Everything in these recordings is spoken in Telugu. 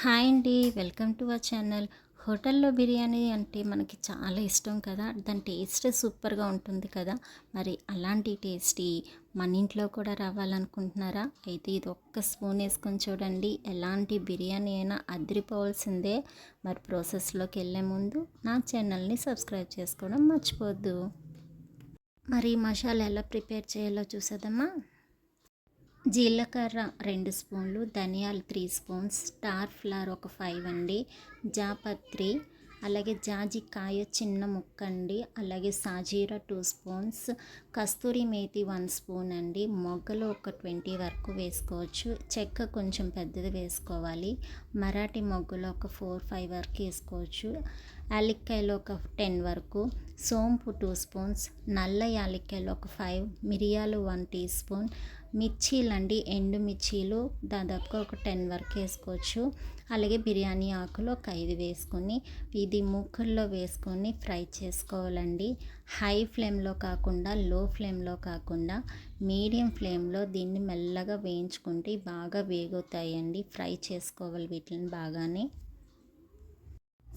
హాయ్ అండి వెల్కమ్ టు అవర్ ఛానల్. హోటల్లో బిర్యానీ అంటే మనకి చాలా ఇష్టం కదా? దాని టేస్ట్ సూపర్గా ఉంటుంది కదా? మరి అలాంటి టేస్టీ మన ఇంట్లో కూడా రావాలనుకుంటున్నారా? అయితే ఇది ఒక్క స్పూన్ వేసుకొని చూడండి. ఎలాంటి బిర్యానీ అయినా అదిరిపోవాల్సిందే. మరి ప్రాసెస్లోకి వెళ్ళే ముందు నా ఛానల్ని సబ్స్క్రైబ్ చేసుకోవడం మర్చిపోద్దు. మరి మసాలా ఎలా ప్రిపేర్ చేయాలో చూసేదమ్మా జీలకర్ర రెండు స్పూన్లు ధనియాలు త్రీ స్పూన్స్ స్టార్ ఫ్లవర్ ఒక ఫైవ్ అండి జాపత్రి అలాగే జాజికాయ చిన్న ముక్క అండి అలాగే సాజీరా టూ స్పూన్స్ కస్తూరి మేతి వన్ స్పూన్ అండి మొగ్గలు ఒక ట్వంటీ వరకు వేసుకోవచ్చు చెక్క కొంచెం పెద్దది వేసుకోవాలి మరాఠీ మొగ్గలు ఒక ఫోర్ ఫైవ్ వరకు వేసుకోవచ్చు యాలక్కాయలు ఒక టెన్ వరకు సోంపు టూ స్పూన్స్ నల్ల యాలక్కాయలు ఒక ఫైవ్ మిరియాలు వన్ టీ స్పూన్ మిర్చిలండి ఎండుమిర్చీలు ఎండు మిర్చీలు దాదాపుగా ఒక టెన్ వరకు వేసుకోవచ్చు. అలాగే బిర్యానీ ఆకులు ఒక ఐదు వేసుకొని ఇది ముక్కల్లో వేసుకొని ఫ్రై చేసుకోవాలండి. హై ఫ్లేమ్లో కాకుండా లో ఫ్లేమ్లో కాకుండా మీడియం ఫ్లేమ్లో దీన్ని మెల్లగా వేయించుకుంటే బాగా వేగుతాయండి. ఫ్రై చేసుకోవాలి వీటిని బాగానే.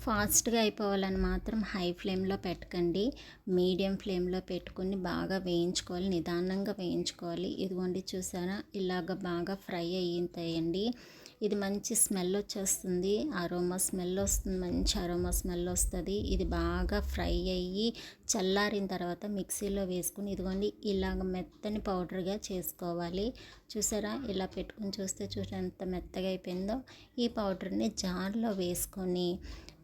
ఫాస్ట్గా అయిపోవాలని మాత్రం హై ఫ్లేమ్లో పెట్టకండి. మీడియం ఫ్లేమ్లో పెట్టుకుని బాగా వేయించుకోవాలి. నిదానంగా వేయించుకోవాలి. ఇదిగోండి చూసారా? ఇలాగ బాగా ఫ్రై అయ్యింతాయండి ఇది మంచి స్మెల్ వచ్చేస్తుంది. అరోమా స్మెల్ వస్తుంది. మంచి అరోమా స్మెల్ వస్తుంది. ఇది బాగా ఫ్రై అయ్యి చల్లారిన తర్వాత మిక్సీలో వేసుకుని ఇదిగోండి ఇలాగ మెత్తని పౌడర్గా చేసుకోవాలి. చూసారా? ఇలా పెట్టుకుని చూస్తే చూసారా ఎంత మెత్తగా అయిపోయిందో. ఈ పౌడర్ని జార్లో వేసుకొని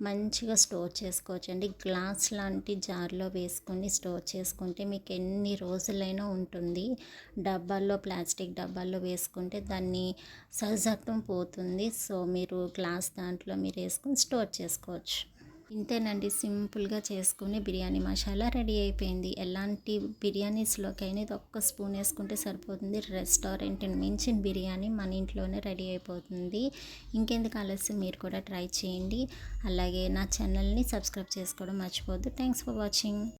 మంచిగా స్టోర్ చేసుకోవచ్చు అండి గ్లాస్ లాంటి జార్లో వేసుకొని స్టోర్ చేసుకుంటే మీకు ఎన్ని రోజులైనా ఉంటుంది. డబ్బాల్లో ప్లాస్టిక్ డబ్బాల్లో వేసుకుంటే దాన్ని సహజత్వం పోతుంది. సో మీరు గ్లాస్ దాంట్లో మీరు వేసుకొని స్టోర్ చేసుకోవచ్చు. ఇంతేనండి సింపుల్గా చేసుకునే బిర్యానీ మసాలా రెడీ అయిపోయింది. ఎలాంటి బిర్యానీస్లోకైనా ఇది ఒక్క స్పూన్ వేసుకుంటే సరిపోతుంది. రెస్టారెంట్ మించిన బిర్యానీ మన ఇంట్లోనే రెడీ అయిపోతుంది. ఇంకెందుకు ఆలస్యం? మీరు కూడా ట్రై చేయండి. అలాగే నా ఛానల్ని సబ్స్క్రైబ్ చేసుకోవడం మర్చిపోవద్దు. Thanks for watching.